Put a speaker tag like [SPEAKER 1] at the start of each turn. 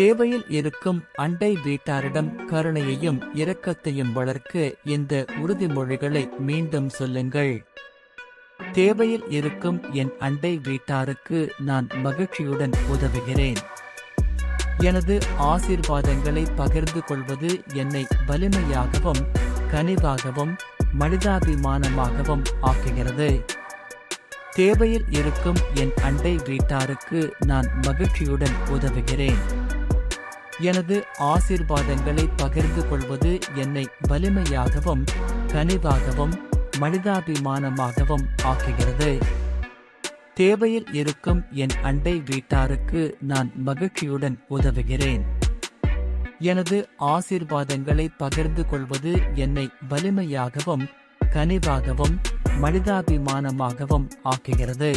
[SPEAKER 1] தேவையில் இருக்கும் அண்டை வீட்டாரிடம் கருணையையும் இரக்கத்தையும் வளர்க்க இந்த உறுதிமொழிகளை மீண்டும் சொல்லுங்கள். தேவையில் இருக்கும் என் அண்டை வீட்டாருக்கு நான் மகிழ்ச்சியுடன் உதவுகிறேன். எனது ஆசீர்வாதங்களை பகிர்ந்து கொள்வது என்னை வலிமையாகவும் கனிவாகவும் மனிதாபிமானமாகவும் ஆக்குகிறது. தேவையில் இருக்கும் என் அண்டை வீட்டாருக்கு நான் மகிழ்ச்சியுடன் உதவுகிறேன். எனது ஆசிர்வாதங்களை பகிர்ந்து கொள்வது என்னை வலிமையாகவும் கனிவாகவும் மனிதாபிமானமாகவும் ஆக்குகிறது. தேவையில் இருக்கும் என் அண்டை வீட்டாருக்கு நான் மகிழ்ச்சியுடன் உதவுகிறேன். எனது ஆசிர்வாதங்களை பகிர்ந்து கொள்வது என்னை வலிமையாகவும் கனிவாகவும் மனிதாபிமானமாகவும் ஆக்குகிறது.